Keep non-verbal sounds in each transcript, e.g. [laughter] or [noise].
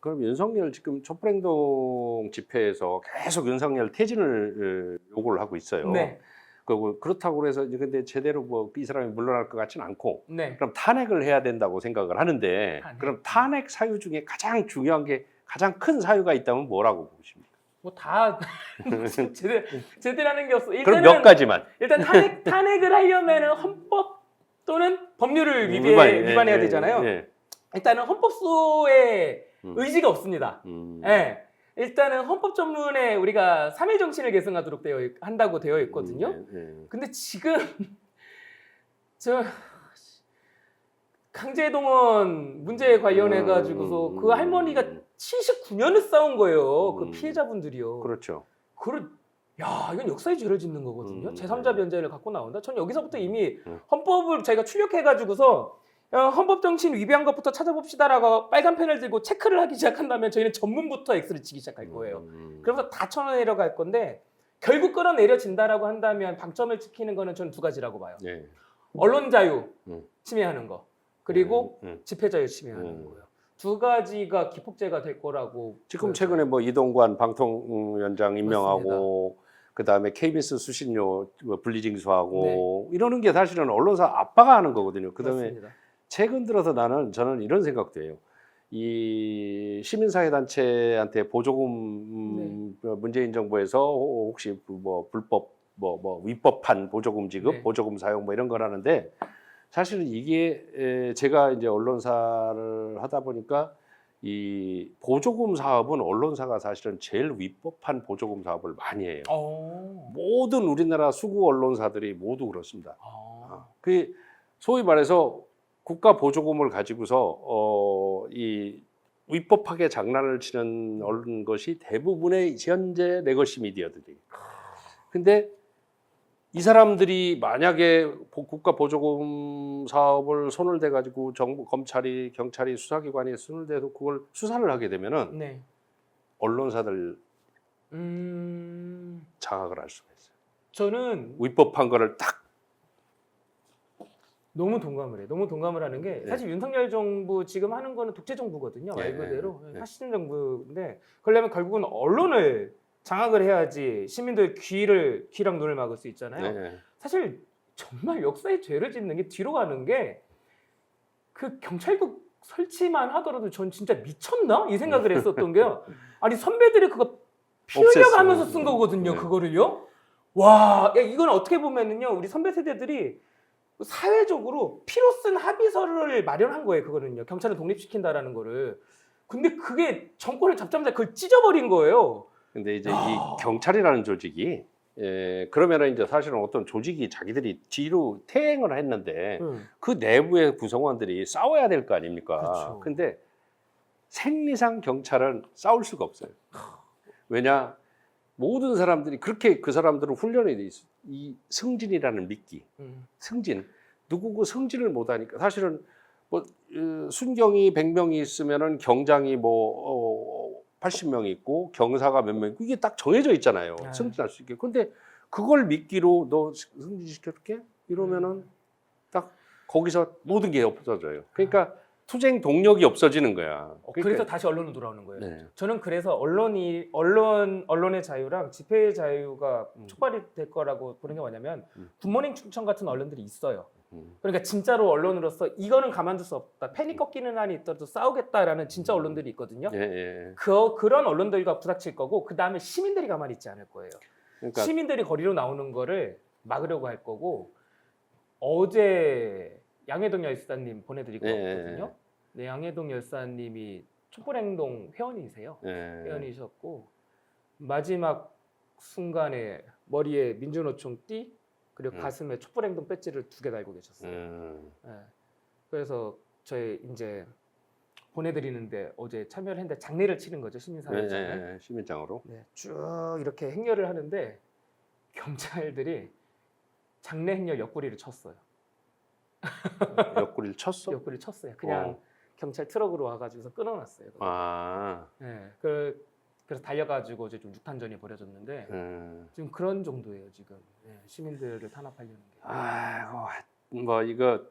그럼 윤석열 지금 촛불행동 집회에서 계속 윤석열 퇴진을 어, 요구를 하고 있어요. 네, 그리고 그렇다고 그래서 이제 근데 제대로 뭐 이 사람이 물러날 것 같지는 않고 네. 그럼 탄핵을 해야 된다고 생각을 하는데 탄핵. 그럼 탄핵 사유 중에 가장 중요한 게 가장 큰 사유가 있다면 뭐라고 보십니까? 뭐다 제대로 제대로 하는 게 없어. 그럼 일단은 몇 가지만 일단 탄핵 탄핵을 하려면은 헌법 또는 법률을 위배, 위반, 예, 위반해야 예, 되잖아요. 예. 일단은 헌법소에 음. 의지가 없습니다. 음. 예. 일단은 헌법 전문에 우리가 3일 정신을 계승하도록 되어 있- 한다고 되어 있거든요. 예, 예. 근데 지금 [laughs] 저 강제동원 문제에 관련해 가지고서 음, 그 할머니가 음. 79년을 싸운 거예요. 그 음. 피해자분들이요. 그렇죠. 그걸 야 이건 역사의 죄를 짓는 거거든요. 음. 제3자 변제를 갖고 나온다. 전 여기서부터 이미 음. 헌법을 저희가 출력해 가지고서 어, 헌법 정신 위배한 것부터 찾아봅시다라고 빨간 펜을 들고 체크를 하기 시작한다면 저희는 전문부터 X를 치기 시작할 거예요. 음. 그러면서 다 쳐내려갈 건데 결국 끌어내려진다라고 한다면 방점을 지키는 거는 저는 두 가지라고 봐요. 예. 언론 자유 음. 침해하는 거 그리고 음, 음. 집회 자유 침해하는 음. 거예요. 두 가지가 기폭제가 될 거라고 지금. 최근에 뭐 이동관 방통위원장 임명하고 그다음에 KBS 수신료 뭐 분리징수하고 이러는 게 사실은 언론사 압박을 하는 거거든요. 그다음에 맞습니다. 최근 들어서 나는 저는 이런 생각도 해요. 이 시민사회 단체한테 보조금 음, 문재인 정부에서 혹시 뭐 불법 뭐 뭐 위법한 보조금 지급, 네. 보조금 사용 뭐 이런 거라는데 사실은 이게 에, 제가 이제 언론사를 하다 보니까 이 보조금 사업은 언론사가 사실은 제일 위법한 보조금 사업을 많이 해요. 어. 모든 우리나라 수구 언론사들이 모두 그렇습니다. 아. 그 소위 말해서 국가 보조금을 가지고서 어, 이 위법하게 장난을 치는 언론 것이 대부분의 현재 레거시 미디어들이. 근데 이 사람들이 만약에 보- 국가 보조금 사업을 손을 대 가지고 정부 검찰이 경찰이 수사기관이 손을 대도 그걸 수사를 하게 되면은 네. 언론사들 음. 장악을 할 수가 있어요. 저는 위법한 거를 딱 너무 동감을 해. 너무 동감을 하는 게 네. 사실 윤석열 정부 지금 하는 거는 독재 정부거든요. 말 네. 그대로 네. 파시즘 정부인데 그러려면 결국은 언론을 장악을 해야지 시민들 귀를 귀랑 눈을 막을 수 있잖아요. 네. 사실 정말 역사의 죄를 짓는 게 뒤로 가는 게 그 경찰국 설치만 하더라도 전 진짜 미쳤나 이 생각을 했었던 게요. [laughs] 아니 선배들이 그거 피. 흘려가면서 쓴 거거든요. 네. 그거를요. 와, 야, 이건 어떻게 보면은요, 우리 선배 세대들이 사회적으로 피로 쓴 합의서를 마련한 거예요. 그거는요. 경찰을 독립시킨다라는 거를. 근데 그게 정권을 잡자마자 그걸 찢어버린 거예요. 근데 이제 야. 이 경찰이라는 조직이 예, 그러면은 이제 사실은 어떤 조직이 자기들이 뒤로 퇴행을 했는데 응. 그 내부의 구성원들이 싸워야 될 거 아닙니까? 그렇죠. 근데 생리상 경찰은 싸울 수가 없어요. 왜냐? 모든 사람들이 그렇게 그 사람들은 훈련이 돼 있어. 이 승진이라는 미끼, 응. 승진. 누구고 승진을 못 하니까 사실은 뭐 어, 순경이 100명이 있으면은 경장이 뭐 어, 80명이 있고 경사가 몇 명 있고 이게 딱 정해져 있잖아요. 네. 승진할 수 있게. 근데 그걸 미끼로 너 승진시켜줄게? 이러면은 음. 딱 거기서 모든 게 없어져요. 그러니까 투쟁 동력이 없어지는 거야. 어, 그러니까- 그래서 다시 언론으로 돌아오는 거예요. 네. 저는 그래서 언론이 언론 언론의 자유랑 집회의 자유가 음. 촉발이 될 거라고 보는 게 뭐냐면 음. 굿모닝 충청 같은 언론들이 있어요. 음. 그러니까 진짜로 언론으로서 이거는 가만둘 수 없다. 팬이 꺾이는 한이 있더라도 싸우겠다라는 진짜 언론들이 있거든요. 예, 예. 그 그런 언론들과 부닥칠 거고 그 다음에 시민들이 가만히 있지 않을 거예요. 그러니까 시민들이 거리로 나오는 거를 막으려고 할 거고 어제 양해동 열사님 보내드리고 예, 예, 왔거든요. 네, 양해동 열사님이 촛불행동 회원이세요. 예. 회원이셨고 마지막 순간에 머리에 민주노총 띠 그리고 음. 가슴에 촛불행동 배지를 두 개 달고 계셨어요. 음. 예. 그래서 저희 이제 보내드리는데 어제 참여를 했는데 장례를 치는 거죠 예, 시민사회장을. 예, 예. 시민장으로. 네, 쭉 이렇게 행렬을 하는데 경찰들이 장례 행렬 옆구리를 쳤어요. 옆구리를 쳤어? [laughs] 옆구리 를 쳤어요. 그냥 어. 경찰 트럭으로 와가지고서 끊어놨어요. 아. 네, 그, 그래서 달려가지고 이제 좀 육탄전이 벌어졌는데 음. 지금 그런 정도예요 지금 네, 시민들을 탄압하려는 게. 아이고 뭐 이거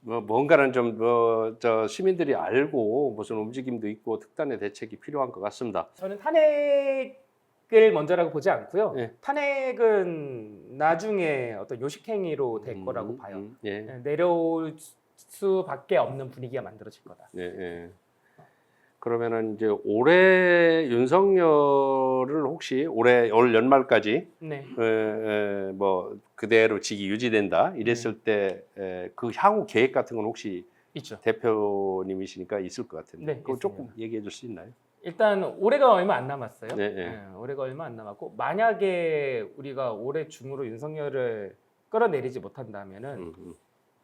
뭐 뭔가는 좀뭐저 시민들이 알고 무슨 움직임도 있고 특단의 대책이 필요한 것 같습니다. 저는 탄핵을 먼저라고 보지 않고요. 예. 탄핵은 나중에 어떤 요식행위로 될 음, 거라고 봐요. 음, 예. 예, 내려올 수밖에 없는 분위기가 만들어질 거다. 예, 예. 그러면은 이제 올해 윤석열을 혹시 올해 올 연말까지 네. 에, 에, 뭐 그대로 직이 유지된다 이랬을 때 그 향후 계획 같은 건 혹시 있죠. 대표님이시니까 있을 것 같은데 네, 그거 조금 있습니다. 얘기해 줄 수 있나요? 일단 올해가 얼마 안 남았어요. 네, 네. 예, 올해가 얼마 안 남았고 만약에 우리가 올해 중으로 윤석열을 끌어내리지 못한다면은 음, 음.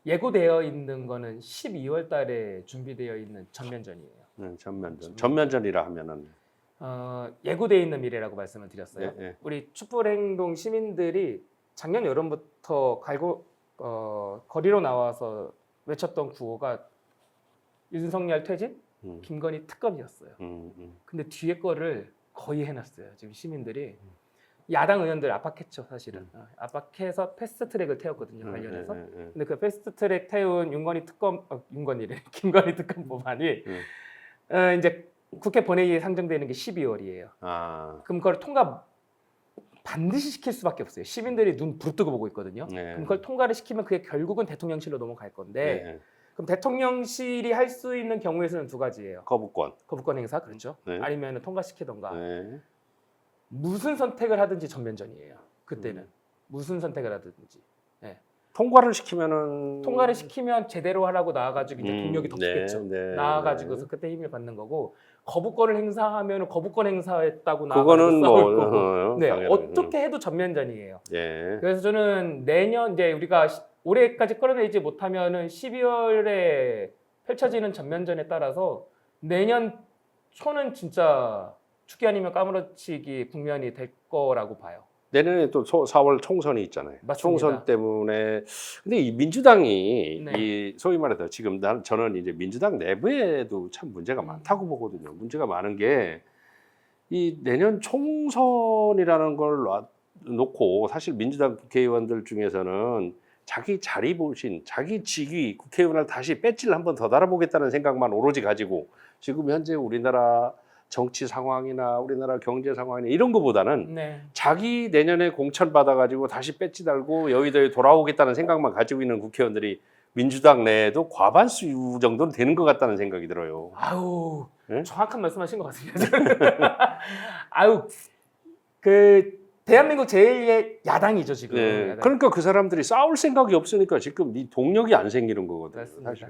예고되어 있는 거는 12월 달에 준비되어 있는 전면전이에요. 네, 전면전 전면전이라 하면은 어, 예고되어 있는 미래라고 말씀을 드렸어요. 예, 예. 우리 촛불행동 시민들이 작년 여름부터 갈고 어, 거리로 나와서 외쳤던 구호가 윤석열 퇴진, 음, 김건희 특검이었어요. 음, 음. 근데 뒤에 거를 거의 해놨어요. 지금 시민들이 야당 의원들 압박했죠, 사실은. 어, 압박해서 패스트트랙을 태웠거든요, 음, 관련해서. 예, 예, 예. 근데 그 패스트트랙 태운 윤건희 특검, 어, 윤건희래, [laughs] 김건희 특검 법안이 음. 어, 이제 국회 본회의에 상정되는 게 12월이에요. 아, 그럼 그걸 통과 반드시 시킬 수밖에 없어요. 시민들이 눈 부릅뜨고 보고 있거든요. 네. 그럼 그걸 통과를 시키면 그게 결국은 대통령실로 넘어갈 건데 네, 네. 그럼 대통령실이 할 수 있는 경우에서는 두 가지예요. 거부권. 거부권 행사 그렇죠. 네. 아니면 통과시키던가 네. 무슨 선택을 하든지 전면전이에요. 그때는 음. 무슨 선택을 하든지 통과를 시키면은 통과를 시키면 제대로 하라고 나와가지고 이제 음, 동력이 더 네, 붙겠죠. 네, 나와가지고서 네. 그때 힘을 받는 거고 거부권을 행사하면 거부권 행사했다고 나와가지고 뭐 싸울 거고. 어, 네, 당연히. 어떻게 해도 전면전이에요. 예. 그래서 저는 내년 이제 우리가 시- 올해까지 끌어내지 못하면은 12월에 펼쳐지는 전면전에 따라서 내년 초는 진짜 죽기 아니면 까무러치기 국면이 될 거라고 봐요. 내년에 또 소- 4월 총선이 있잖아요. 맞습니다. 총선 때문에 근데 이 민주당이 네. 이 소위 말해서 지금 난 저는 이제 민주당 내부에도 참 문제가 음. 많다고 보거든요. 문제가 많은 게 이 내년 총선이라는 걸 놔- 놓고 사실 민주당 국회의원들 중에서는 자기 자리 보신 자기 직위 국회의원을 다시 배지를 한번 더 달아보겠다는 생각만 오로지 가지고 지금 현재 우리나라 정치 상황이나 우리나라 경제 상황이나 이런 거보다는 네. 자기 내년에 공천 받아가지고 다시 배지 달고 여의도에 돌아오겠다는 생각만 가지고 있는 국회의원들이 민주당 내에도 과반수 정도는 되는 것 같다는 생각이 들어요. 아우 네? 정확한 말씀하신 것 같습니다. [laughs] 아우 그 대한민국 제일의 야당이죠 지금. 네. 야당. 그러니까 그 사람들이 싸울 생각이 없으니까 지금 이 동력이 안 생기는 거거든요. 맞습니다. 사실.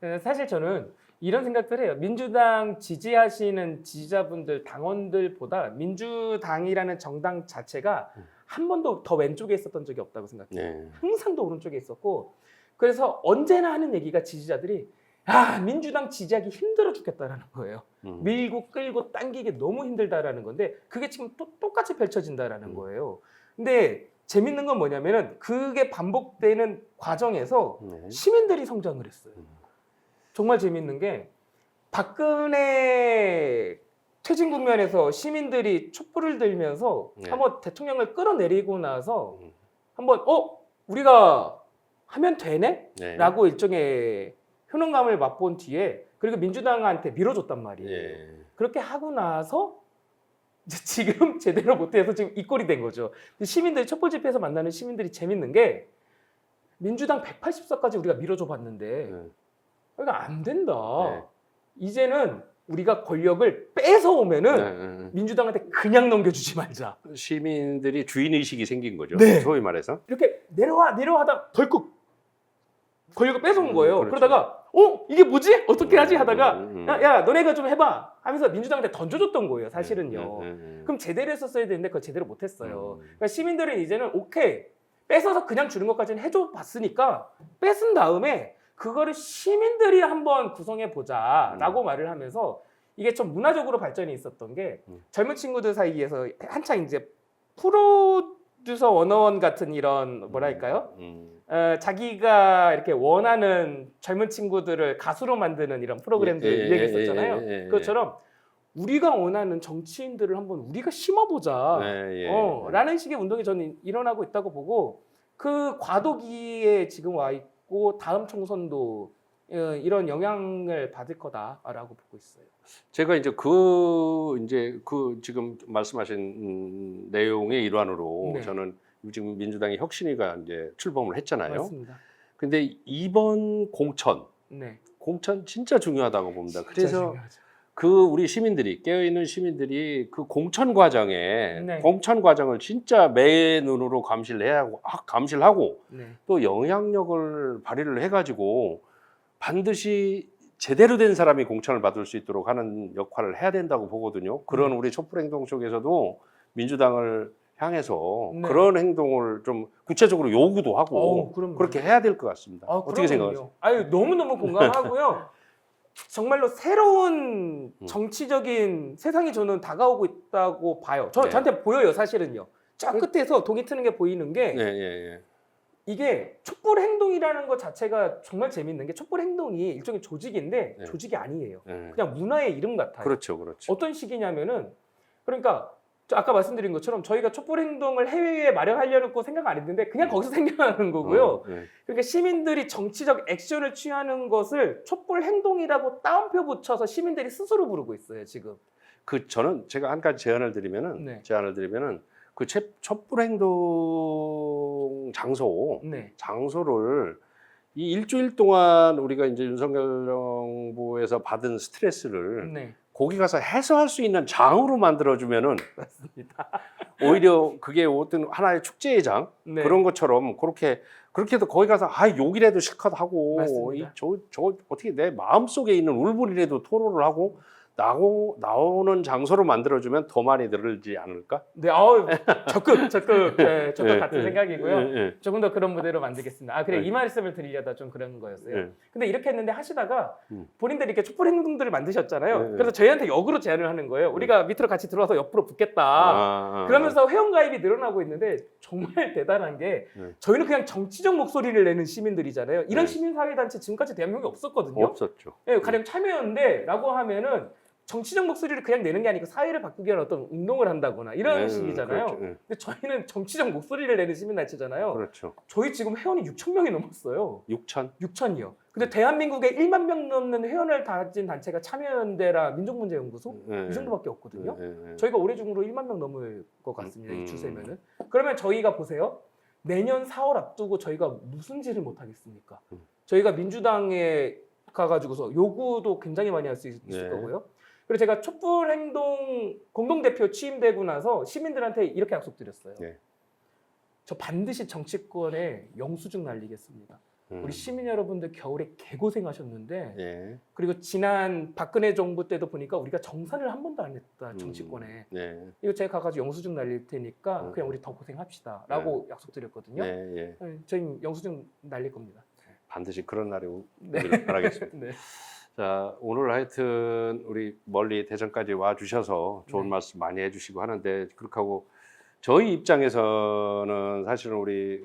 네, 사실 저는 이런 생각들 해요. 민주당 지지하시는 지지자분들, 당원들보다 민주당이라는 정당 자체가 음. 한 번도 더 왼쪽에 있었던 적이 없다고 생각해요. 네. 항상 더 오른쪽에 있었고 그래서 언제나 하는 얘기가 지지자들이 아 민주당 지지하기 힘들어 죽겠다라는 거예요. 음. 밀고 끌고 당기기 너무 힘들다라는 건데 그게 지금 또 똑같이 펼쳐진다라는 음. 거예요. 근데 재밌는 건 뭐냐면은 그게 반복되는 과정에서 네. 시민들이 성장을 했어요. 음. 정말 재밌는 게 박근혜 퇴진 국면에서 시민들이 촛불을 들면서 네. 한번 대통령을 끌어내리고 나서 음. 한번 어 우리가 하면 되네? 네. 라고 일종의 효능감을 맛본 뒤에 그리고 민주당한테 밀어줬단 말이에요. 예. 그렇게 하고 나서 [laughs] 지금 제대로 못해서 지금 이 꼴이 된 거죠. 시민들이 촛불 집회에서 만나는 시민들이 재밌는 게 민주당 180석까지 우리가 밀어줘 봤는데 네. 그러니까 안 된다. 네. 이제는 우리가 권력을 뺏어 오면은 네, 네. 민주당한테 그냥 넘겨주지 말자. 시민들이 주인 의식이 생긴 거죠. 네. 소위 말해서. 이렇게 내려와 내려와다 덜컥 권력을 뺏어온 음, 거예요. 그렇죠. 그러다가 어 이게 뭐지 어떻게 하지 하다가 음, 음. 야, 야 너네가 좀 해봐 하면서 민주당한테 던져줬던 거예요. 사실은요. 네, 네, 네. 그럼 제대로 했었어야 되는데 그걸 제대로 못했어요. 음. 그러니까 시민들은 이제는 오케이 뺏어서 그냥 주는 것까지는 해줘 봤으니까 뺏은 다음에 그거를 시민들이 한번 구성해 보자라고 말을 하면서 이게 좀 문화적으로 발전이 있었던 게 음. 젊은 친구들 사이에서 한창 이제 프로듀서 원어원 같은 이런 뭐랄까요? 음. 어, 자기가 이렇게 원하는 젊은 친구들을 가수로 만드는 이런 프로그램들 예, 예, 유행했었잖아요. 예, 예, 예. 그것처럼 우리가 원하는 정치인들을 한번 우리가 심어보자. 네, 예. 어, 라는 식의 운동이 저는 일어나고 있다고 보고 그 과도기에 지금 와 받고 다음 총선도 어, 이런 영향을 받을 거다라고 보고 있어요. 제가 이제 그 이제 그 지금 말씀하신 음, 내용의 일환으로 네. 저는 지금 민주당의 혁신위가 이제 출범을 했잖아요. 맞습니다. 근데 이번 공천 네. 공천 진짜 중요하다고 봅니다. 진짜 그래서 중요하죠. 그 우리 시민들이 깨어 있는 시민들이 그 공천 과정에 네. 공천 과정을 진짜 매 눈으로 감시를 해야 하고 아, 감시를 하고 네. 또 영향력을 발휘를 해가지고 반드시 제대로 된 사람이 공천을 받을 수 있도록 하는 역할을 해야 된다고 보거든요. 그런 음. 우리 촛불 행동 쪽에서도 민주당을 향해서 네. 그런 행동을 좀 구체적으로 요구도 하고 어우, 그럼요. 그렇게 해야 될 것 같습니다. 아, 어떻게 그럼요. 생각하세요? 아유 너무 너무 공감하고요. 정말로 새로운 음. 정치적인 세상이 저는 다가오고 있다고 봐요. 저 네. 저한테 보여요, 사실은요. 저 끝에서 동이 트는 게 보이는 게 예, 예, 예. 이게 촛불 행동이라는 것 자체가 정말 재밌는 게 촛불 행동이 일종의 조직인데 네. 조직이 아니에요. 예. 그냥 문화의 이름 같아요. 그렇죠, 그렇죠. 어떤 식이냐면은 그러니까 저 아까 말씀드린 것처럼 저희가 촛불 행동을 해외에 마련하려고 생각 안 했는데 그냥 거기서 생겨나는 거고요. 어, 예. 그러니까 시민들이 정치적 액션을 취하는 것을 촉불 행동이라고 따옴표 붙여서 시민들이 스스로 부르고 있어요 지금. 그 저는 제가 한 가지 제안을 드리면은 네. 제안을 드리면은 그 촛- 촛불 행동 장소 네. 장소를 이 일주일 동안 우리가 이제 윤석열 정부에서 받은 스트레스를 네. 거기 가서 해소할 수 있는 장으로 만들어주면은 맞습니다. 오히려 그게 어떤 하나의 축제의 장 네. 그런 것처럼 그렇게 그렇게 해도 거기 가서 아 욕이라도 실컷 하고. 저 저 어떻게 내 마음 속에 있는 울분이라도 토로를 하고 나오 나오는 장소로 만들어주면 더 많이 늘지 않을까? 네. 아우 적극 적극 네, [laughs] 적극 예, 같은 예, 생각이고요. 예, 예. 조금 더 그런 무대로 만들겠습니다. 아 그래 네. 이 말씀을 드리려다 좀 그런 거였어요. 예. 근데 이렇게 했는데 하시다가 음. 본인들이 이렇게 촛불 행동들을 만드셨잖아요. 네, 네. 그래서 저희한테 역으로 제안을 하는 거예요. 우리가 밑으로 같이 들어와서 옆으로 붙겠다. 아, 아, 그러면서 회원 가입이 늘어나고 있는데 정말 [laughs] 대단한 게 네. 저희는 그냥 정치적 목소리를 내는 시민들이잖아요. 이런 네. 시민사회단체 지금까지 대한민국에 없었거든요. 없었죠. 예, 가령 참여연대라고 하면은 정치적 목소리를 그냥 내는 게 아니고 사회를 바꾸기 위한 어떤 운동을 한다거나 이런 네, 식이잖아요. 그렇죠. 예, 근데 저희는 정치적 목소리를 내는 시민단체잖아요. 그렇죠. 저희 지금 회원이 6천 명이 넘었어요. 6천. 6천이요. 근데 대한민국에 1만 명 넘는 회원을 가진 단체가 참여연대라 민족문제연구소 예, 이 정도밖에 없거든요. 예. 저희가 올해 중으로 1만 명 넘을 것 같습니다. 음. 이 추세면은. 그러면 저희가 보세요. 내년 4월 앞두고 저희가 무슨 짓을 못 하겠습니까? 음. 저희가 민주당에 가가지고서 요구도 굉장히 많이 할 수 있을 네. 거고요. 그리고 제가 촛불 행동 공동대표 취임되고 나서 시민들한테 이렇게 약속드렸어요. 네. 저 반드시 정치권에 영수증 날리겠습니다. 음. 우리 시민 여러분들 겨울에 개고생하셨는데 예. 그리고 지난 박근혜 정부 때도 보니까 우리가 정산을 한 번도 안 했다 정치권에 음, 네. 이거 제가 가가지고 영수증 날릴 테니까 음. 그냥 우리 더 고생합시다라고 약속드렸거든요. 네, 예. 네, 저희 영수증 날릴 겁니다. 반드시 그런 날이 오기를 [laughs] 네. 바라겠습니다. 네. 자, 오늘 하여튼 우리 멀리 대전까지 와 주셔서 좋은 네. 말씀 많이 해주시고 하는데 그렇게 하고 저희 입장에서는 사실은 우리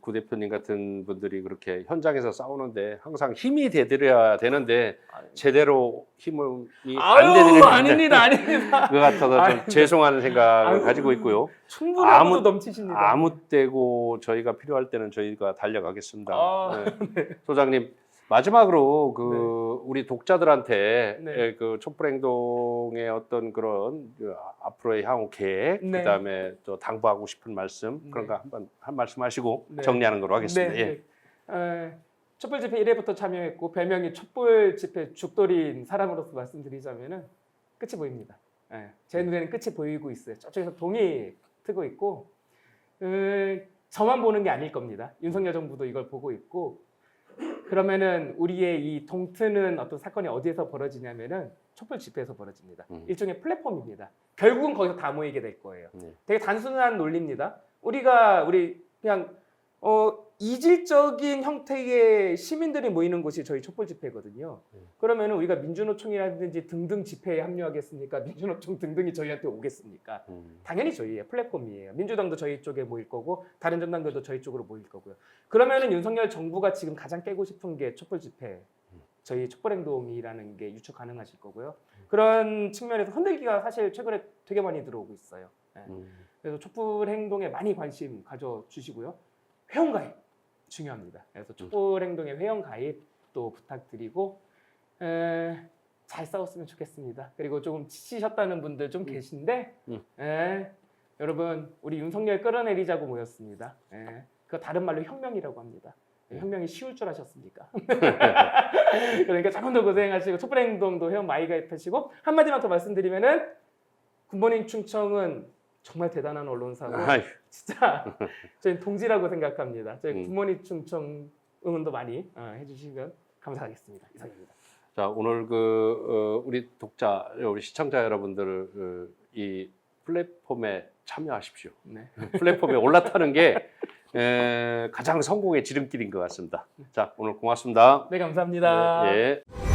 구 대표님 같은 분들이 그렇게 현장에서 싸우는데 항상 힘이 되드려야 되는데 제대로 힘을 안 되드리는 아닙니다, 아닙니다. [laughs] 그 같아서 좀. 죄송한 생각을 아유, 가지고 있고요. 충분하고도 아무- 넘치십니다. 아무 때고 저희가 필요할 때는 저희가 달려가겠습니다. 아, 네. [laughs] 소장님 마지막으로 그 우리 독자들한테 네. 에, 그 촛불행동의 어떤 그런 그 아- 앞으로의 향후 계획 네. 그다음에 또 당부하고 싶은 말씀 네. 그런 거 한번 한 말씀 하시고 네. 정리하는 걸로 하겠습니다. 네, 예. 네. 에, 촛불 집회 1회부터 참여했고 별명이 촛불 집회 죽돌이인 사람으로서 말씀드리자면은 끝이 보입니다. 예, 제 눈에는 끝이 보이고 있어요. 저쪽에서 동이 트고 있고 에, 저만 보는 게 아닐 겁니다. 윤석열 정부도 이걸 보고 있고 그러면은 우리의 이 동트는 어떤 사건이 어디에서 벌어지냐면은 촛불 집회에서 벌어집니다. 음. 일종의 플랫폼입니다. 결국은 거기서 다 모이게 될 거예요. 네. 되게 단순한 논리입니다. 우리가 우리 그냥 어 이질적인 형태의 시민들이 모이는 곳이 저희 촛불 집회거든요. 음. 그러면은 우리가 민주노총이라든지 등등 집회에 합류하겠습니까? 민주노총 등등이 저희한테 오겠습니까? 음. 당연히 저희의 플랫폼이에요. 민주당도 저희 쪽에 모일 거고 다른 정당들도 저희 쪽으로 모일 거고요. 그러면은 윤석열 정부가 지금 가장 깨고 싶은 게 촛불 집회, 저희 촛불 행동이라는 게 유추 가능하실 거고요. 그런 측면에서 흔들기가 사실 최근에 되게 많이 들어오고 있어요. 네. 음. 그래서 촛불 행동에 많이 관심 가져주시고요. 회원가입 중요합니다. 그래서 촛불 행동의 회원 가입 또 부탁드리고 에, 잘 싸웠으면 좋겠습니다. 그리고 조금 지치셨다는 분들 좀 계신데 음. 에, 여러분 우리 윤석열 끌어내리자고 모였습니다. 에, 그거 다른 말로 혁명이라고 합니다. 음. 혁명이 쉬울 줄 아셨습니까? [laughs] [laughs] 그러니까 조금 더 고생하시고 촛불 행동도 회원 많이 가입하시고 한마디만 더 말씀드리면은 굿모닝 충청은 정말 대단한 언론사고 아휴, 진짜 [laughs] 저희 동지라고 생각합니다. 저희 음. 굿모닝 충청 응원도 많이 어, 해주시면 감사하겠습니다. 이상입니다. 자 오늘 그 어, 우리 독자, 우리 시청자 여러분들 어, 이 플랫폼에 참여하십시오. 네. [laughs] 플랫폼에 올라타는 게 에, 가장 성공의 지름길인 것 같습니다. 자 오늘 고맙습니다. 네 감사합니다. 예. 예.